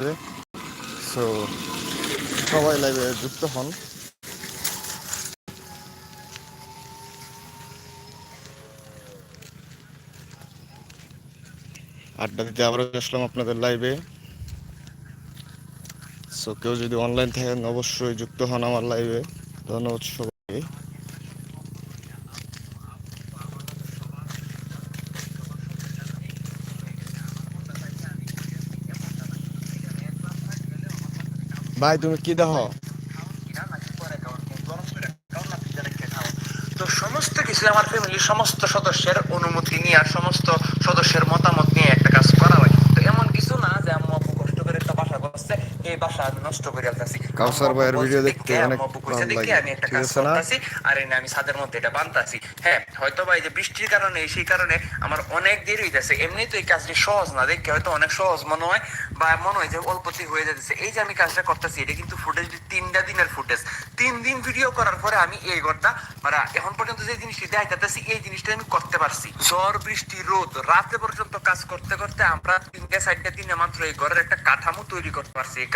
So সবাই লাইভে যুক্ত হন। আড্ডা দিতে আবারও আসলাম আপনাদের লাইভে সো কেউ যদি অনলাইন থাকেন, অবশ্যই যুক্ত হন আমার লাইভে ধন্যবাদ সবাইকে ভাই, তুমি কি দেখো? তো সমস্ত কিছু আমার ফ্যামিলির সমস্ত সদস্যের অনুমতি নিয়ে আর সমস্ত সদস্যের মতামত নিয়ে একটা কাজ করা হয় তো এমন কিছু না যে আম্মু আপু কষ্ট করে একটা বাসা করছে এই বাসা আমি নষ্ট করে ফেলতেছি। কাউসার ভাইয়ের ভিডিও দেখতে অনেক ভালো লাগে। আমি একটা কাজ করতেছি আর এনে আমি ছাদের মধ্যে এটা বানতাছি। হ্যাঁ হয়তো এই যে বৃষ্টির কারণে সেই কারণে আমার অনেক দেরি হইতেছে। এমনি তো এই কাজটি সহজ না দেখে হয়তো অনেক সহজ মনে হয় বা মনে হয় যে অল্পতেই হয়ে যাচ্ছে এই যে আমি কাজটা করতেছি এটা কিন্তু ফুটেজ তিনটা দিনের ফুটেজ তিন দিন ভিডিও করার পরে আমি এই ঘরটা মানে এখন পর্যন্ত যে জিনিসটি দেখাইতেছি এই জিনিসটা আমি করতে পারছি। ঝড় বৃষ্টি রোদ রাতে পর্যন্ত কাজ করতে করতে আমরা তিনটা চারটা দিনে মাত্র এই ঘরের একটা কাঠামো তৈরি করতে পারছি।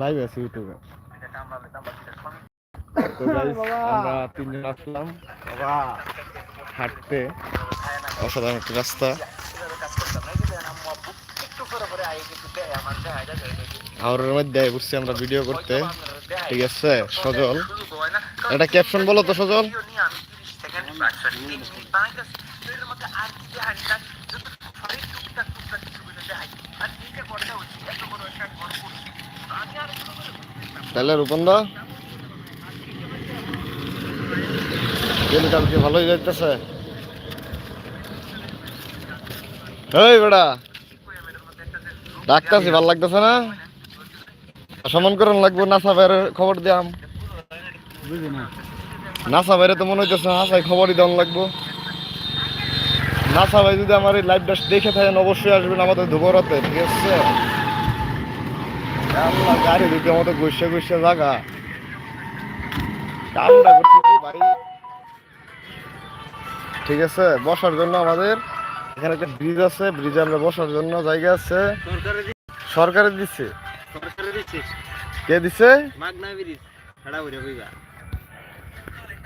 লাইভ আছে ইউটিউবে তো guys, আমরা তিনজন আসলাম। হাঁটতে। অসাধারণ একটা রাস্তা। আর ওর মধ্যে বসছি আমরা ভিডিও করতে। ঠিক আছে সজল। এটা ক্যাপশন বলো তো সজল। ভিডিও তাহলে রূপন্দা দিনকাল কি ভালোই যাইতেছে। এই বেড়া ডাক্তারছি ভালো লাগতেছে না? সমান করন লাগবো, নাসা ভাইয়ের খবর দিয়াম। নাসা ভাইরে তো মনে হইতেছে, হাসাই খবরই দেওয়ান লাগবো। নাসা ভাই যদি আমার এই লাইভটা দেখে থাকেন, অবশ্যই আসবেন আমাদের ধুবরাতে, ঠিক আছে? আল্লাহ গাড়ি দিকে আমাদের গুসে গুসে জায়গা ভাই ঠিক আছে বসার জন্য আমাদের এখানে একটা ব্রিজ আছে ব্রিজে আমরা বসার জন্য জায়গা আছে। সরকারে দিচ্ছে? কে দিছে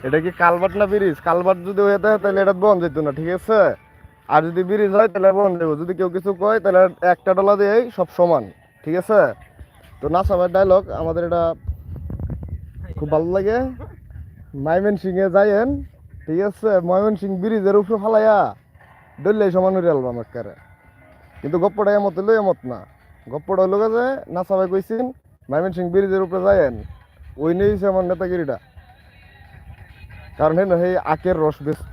এটা কি কালবাট না ব্রিজ কালবাট যদি হয়ে থাকে তাহলে এটা বন্ধ যেত না ঠিক আছে? আর যদি ব্রিজ হয় তাহলে বন্ধ দেবো যদি কেউ কিছু কয় তাহলে একটা ডলা দিয়ে সব সমান ঠিক আছে? তো নাসাবার ডায়লগ আমাদের এটা খুব ভালো লাগে। মাইমেন সিং এ যাইয়েন, ঠিক আছে? ময়মন সিং ব্রিজের উপরে ফালাইয়া দললে সমান হয়ে একেবারে কিন্তু গপ্পটা এমত হইল এমত না। গপ্পটা হইল যে নাসাবাই কইছেন মাইমেন সিং ব্রিজের উপরে যাইয়েন, ওই নিয়েছে আমার নেতাগিরিটা। কারণ হেন সেই আখের রস ব্যস্ত।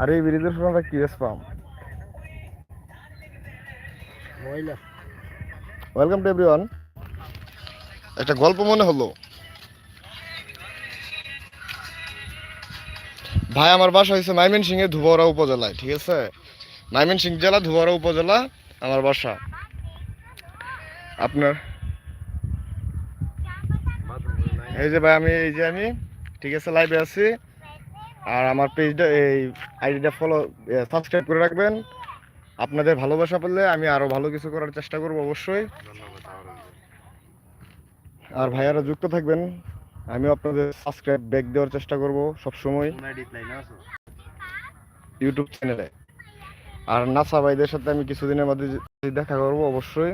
আর এই ব্রিজের সময় কি বেশ পাম? মহিলা ওয়েলকাম টু এভরিওয়ান একটা গল্প মনে হলো। ভাই, আমার বাসা হয়েছে মাইমেনসিং এর ধুবরা উপজেলায়, ঠিক আছে? মাইমেনসিং জেলা ধুবরা উপজেলা, আমার বাসা। আপনার? এই যে ভাই, আমি, এই যে আমি, ঠিক আছে লাইভে আছি। আর আমার পেজটা এই আইডিটা ফলো সাবস্ক্রাইব করে রাখবেন। আপনাদের ভালোবাসা পেলে আমি আরও ভালো কিছু করার চেষ্টা করব অবশ্যই। আর ভাইয়ারা যুক্ত থাকবেন আমি আপনাদের সাবস্ক্রাইব ব্যাক দেওয়ার চেষ্টা করব সব সময় উনাডি লাইন আছে ইউটিউব চ্যানেলে আর নাসা ভাইদের সাথে আমি কিছুদিনের মধ্যে দেখা করব অবশ্যই।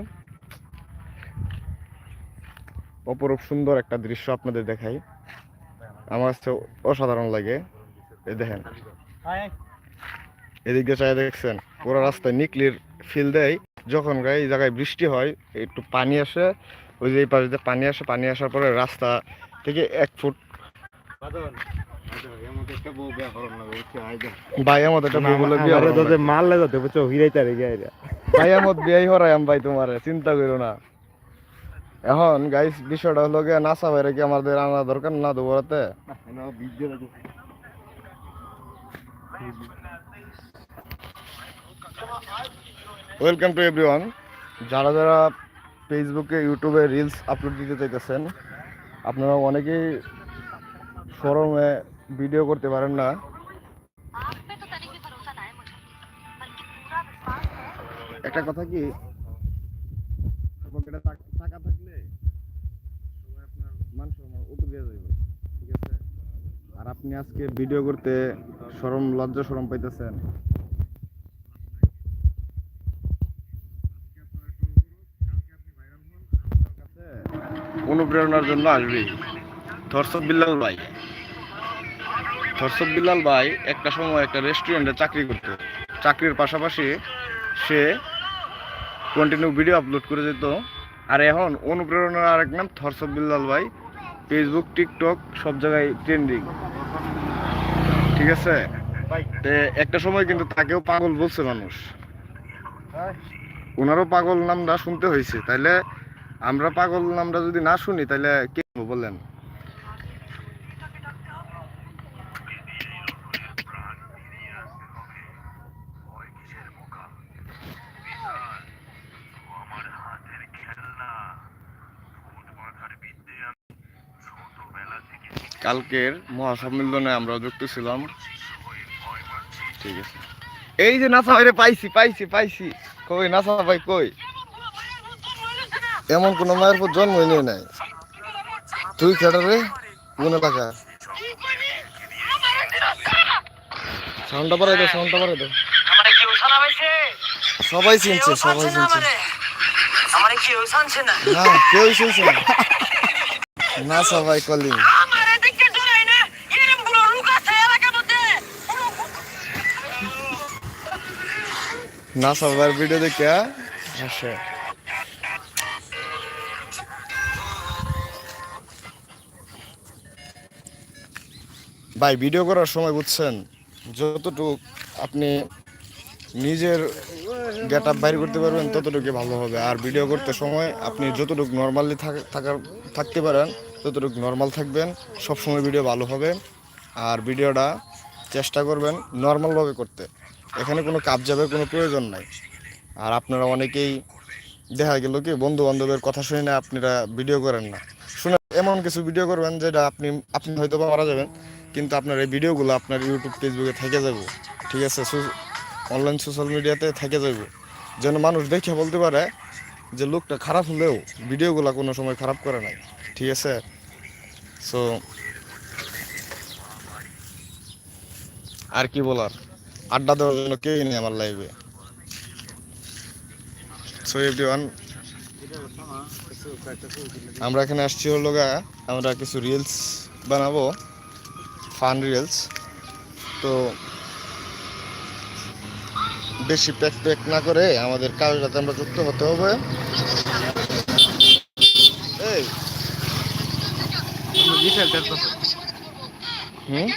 অপরূপ সুন্দর একটা দৃশ্য আপনাদের দেখাই। আমার কাছে অসাধারণ লাগে। এই দেখেন। এদিক চাই দেখছেন। পুরো রাস্তায় নিকলির ফিল দেয়। যখন গায়ে এই জায়গায় বৃষ্টি হয় একটু পানি আসে ওই যে এই পাশে দিয়ে পানি আসে পানি আসার পরে রাস্তা থেকে এক ফুট ভাই আমার একটা বউ বলে বিয়ে আমারে হরাম ভাই। মারলে যাতে বুঝছ হিরাইতে রে গাইরা ভাই আমার বিয়াই হরাইম ভাই তোমারে চিন্তা করো না। এখন গাইস বিষয়টা হলো গিয়ে নাসা বাইরে কি আমাদের আনা দরকার না লাগে ওয়েলকাম টু এভরিওয়ান যারা যারা ফেসবুকে ইউটিউবে রিলস আপলোড দিতে চাইতেছেন, আপনারা অনেকেই ফরমে ভিডিও করতে পারেন না। একটা কথা কি? থাকলে আপনার যাবে ঠিক আছে? আর আপনি আজকে ভিডিও করতে সরম লজ্জা সরম পাইতেছেন। অনুপ্রেরণার জন্য আসবে। থরসব বিল্লাল ভাই। থরসব বিল্লাল ভাই একটা সময় একটা রেস্টুরেন্টে চাকরি করতো। চাকরির পাশাপাশি সে কন্টিনিউ ভিডিও আপলোড করে যেত আর এখন অনুপ্রেরণার আরেক নাম থরসব বিল্লাল ভাই। ফেসবুক টিকটক সব জায়গায় ট্রেন্ডিং ঠিক আছে? একটা সময় কিন্তু তাকেও পাগল বলছে মানুষ। ওনারও পাগল নামটা শুনতে হয়েছে। তাইলে আমরা পাগল নামটা যদি না শুনি তাহলে কে বলেন? কালকের মহাসম্মেলনে আমরা যুক্ত ছিলাম। ঠিক আছে। এই যে ভাইরে পাইছি পাইছি পাইছি। কই, নাসা ভাই কই? এমন কোন মায়ের পর জন্মই নিয়ে নাই। তুই খেটা রে কোন এলাকা সাউন্ডটা বাড়াই দে সাউন্ডটা বাড়াই দে। সবাই চিনছে সবাই চিনছে। আমারে? কেউ শুনছে না না কেউ শুনছে না। নাসা ভাই কলিং। না ভাইয়ের ভিডিও দেখে হাসে ভাই ভিডিও করার সময় বুঝছেন, যতটুকু আপনি নিজের গেট আপ বাইর করতে পারবেন ততটুকু ভালো হবে। আর ভিডিও করতে সময় আপনি যতটুকু নর্মালি থাকার, থাকতে পারেন, ততটুকু নর্মাল থাকবেন, সবসময় ভিডিও ভালো হবে। আর ভিডিওটা চেষ্টা করবেন নর্মালভাবে করতে। এখানে কোনো কাপ যাবে, কোনো প্রয়োজন নাই। আর আপনারা অনেকেই দেখা গেল কি বন্ধু বান্ধবের কথা শুনে না, আপনারা ভিডিও করেন না। শুনে এমন কিছু ভিডিও করবেন, যেটা আপনি আপনি হয়তো বা মারা যাবেন। কিন্তু আপনার এই ভিডিওগুলো আপনার ইউটিউব ফেসবুকে থেকে যাব। ঠিক আছে? অনলাইন সোশ্যাল মিডিয়াতে থেকে যাবে। যেন মানুষ দেখে বলতে পারে যে লোকটা খারাপ হলেও ভিডিওগুলো কোনো সময় খারাপ করে নাই। ঠিক আছে? সো আর কি বলার? আড্ডা দেওয়ার জন্য কেউই নেই আমার লাইভে সো আমরা এখানে আসছি হলো গা আমরা কিছু রিলস বানাবো। Fun reels. তো বেশি প্যাক প্যাক না করে আমাদের কাজটাতে আমরা যুক্ত হতে হবে। এই। হুম?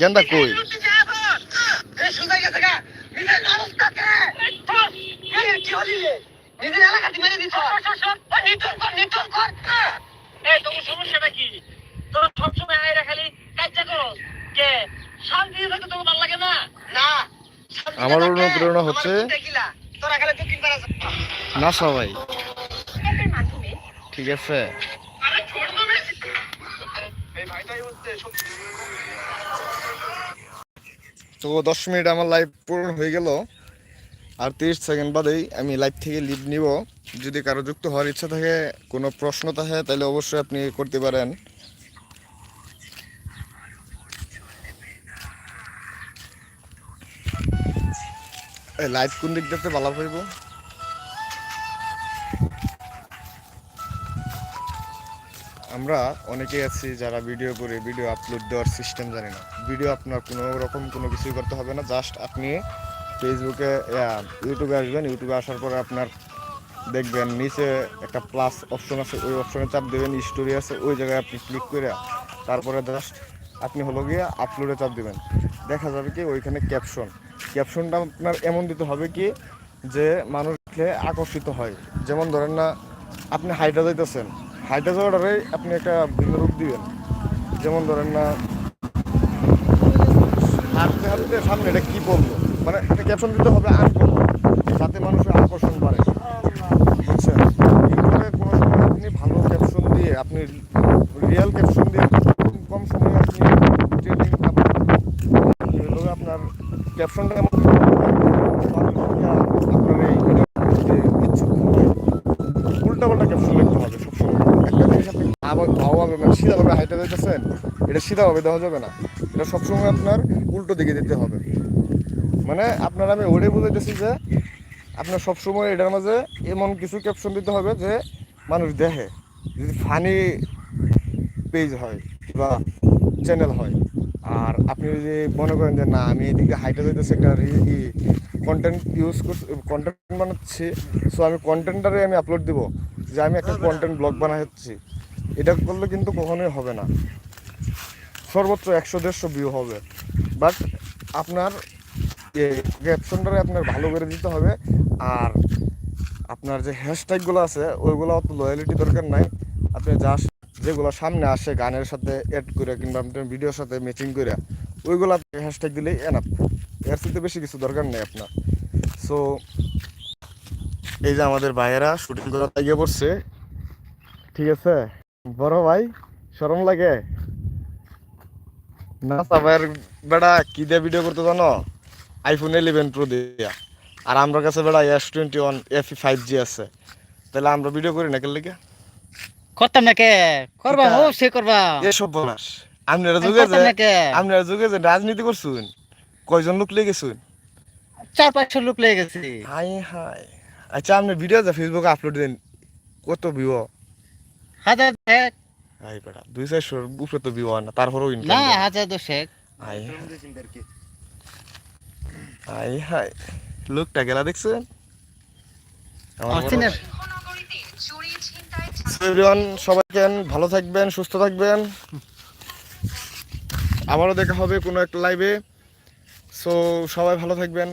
গেন্দা কই সমস্যাটা কি? তোরা সবসময় আয়রা খালি আমার অনুপ্রেরণা হচ্ছে না সবাই। ঠিক আছে। তো দশ মিনিট আমার লাইভ পূরণ হয়ে গেল। আর তিরিশ সেকেন্ড বাদেই আমি লাইভ থেকে লিভ নিব। যদি কারও যুক্ত হওয়ার ইচ্ছা থাকে কোনো প্রশ্ন থাকে তাহলে অবশ্যই আপনি করতে পারেন। লাইভ কোন দিক ভালো হইব? আমরা অনেকেই আছি যারা ভিডিও করে ভিডিও আপলোড দেওয়ার সিস্টেম জানি না। ভিডিও আপনার কোনো রকম কোনো কিছুই করতে হবে না জাস্ট আপনি ফেসবুকে ইউটিউবে আসবেন ইউটিউবে আসার পরে আপনার দেখবেন নিচে একটা প্লাস অপশন আছে, ওই অপশনে চাপ দেবেন স্টোরি আছে, ওই জায়গায় আপনি ক্লিক করে তারপরে জাস্ট আপনি হলো গিয়ে আপলোডে চাপ দেবেন। দেখা যাবে কি ওইখানে ক্যাপশন ক্যাপশনটা আপনার এমন দিতে হবে কি, যে মানুষকে আকর্ষিত হয়। যেমন ধরেন না, আপনি হাইটা যাইতেছেন হাইটা যাওয়াটারে আপনি একটা ভিন্ন রূপ দিবেন। যেমন ধরেন না, হাঁটতে হাঁটতে সামনে এটা কী বলব মানে একটা ক্যাপশন দিতে হবে আনকমন যাতে মানুষের আকর্ষণ বাড়ে। বুঝছেন? ইউটিউবে কোনো সময় আপনি ভালো ক্যাপশন দিয়ে আপনি রিয়েল ক্যাপশন দিয়ে কম- কম সময়ে আপনি ট্রেন্ডিং হলো আপনার ক্যাপশনটা এমন দিতে হবে, মানুষ ইয়া আপনার এই ভিডিও দেখতে ইচ্ছুক হবে। উল্টাপাল্টা ক্যাপশন লিখতে হবে সবসময় একটা জিনিস আপনি আবার ভাওভাবে মানে সিধাভাবে হাইটে এটা সিধাভাবে দেওয়া যাবে না। এটা সবসময় আপনার উল্টো দিকে দিতে হবে। মানে আপনার আমি ওটাই বুঝাইতেছি যে, আপনার সবসময় এটার মাঝে এমন কিছু ক্যাপশন দিতে হবে যে, মানুষ দেখে, যদি ফানি পেজ হয় বা চ্যানেল হয়। আর আপনি যদি মনে করেন যে, না, আমি এদিকে হাইটে যাইতেছি, একটা কন্টেন্ট ইউজ করছি কন্টেন্ট বানাচ্ছি সো আমি কন্টেন্টটারে আমি আপলোড দিব, যে আমি একটা কন্টেন্ট ব্লগ বানাচ্ছি। এটা করলে কিন্তু কখনোই হবে না। সর্বোচ্চ একশো দেড়শো ভিউ হবে। বাট আপনার ক্যাপশনটারে আপনার ভালো করে দিতে হবে। আর আপনার যে হ্যাশট্যাগুলো আছে, ওইগুলো অত লয়ালিটি দরকার নাই। আপনি যা যেগুলো সামনে আসে গানের সাথে অ্যাড করে কিংবা আপনার ভিডিওর সাথে ম্যাচিং করে ওইগুলো আপনি হ্যাশট্যাগ দিলেই এনাফ এর সাথে বেশি কিছু দরকার নেই আপনার। সো এই যে আমাদের ভাইয়েরা শুটিং করা লাগিয়ে পড়ছে। ঠিক আছে? বড় ভাই, শরম লাগে? না সাবাইয়ের বেড়া কি দিয়ে ভিডিও করতে জানো? আইফোন ইলেভেন প্রো দিয়া। আর আমার কাছে বেড়া S twenty one F five G আছে। তাহলে আমরা ভিডিও করি না কেলে করতাম না কে? করবা ও সে করবা। এসব বলাস আপনারা যুগে যে আপনারা যুগে যে রাজনীতি করছুন কয়জন লোক লেগে গেছুন? চার পাঁচশো লোক লেগে গেছি। হাই হাই আচ্ছা আপনি ভিডিও যা ফেসবুকে আপলোড দেন কত ভিউ হাজার হাই বেড়া দুই চারশোর উপরে তো ভিউ না তারপরেও না হাজার দশেক। হাই হাই হাই লোকটা গেলা দেখছেন? আমার বড় অচিনের So everyone, সবাই কেন ভালো থাকবেন সুস্থ থাকবেন। আবারও দেখা হবে কোনো একটা লাইভে সো সবাই ভালো থাকবেন।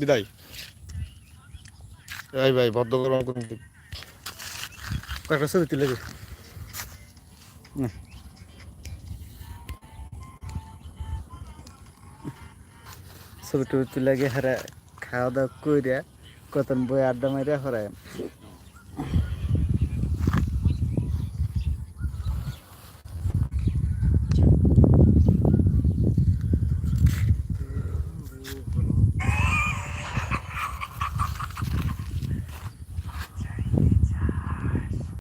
বিদায়। এই ভাই বদ্ধ করবেন কোন দিক? কয়েকটা ছবি তুলে ছবি টবি তুলে গিয়ে হারা খাওয়া দাওয়া করে কতন বই আড্ডা মারিয়া হরায়।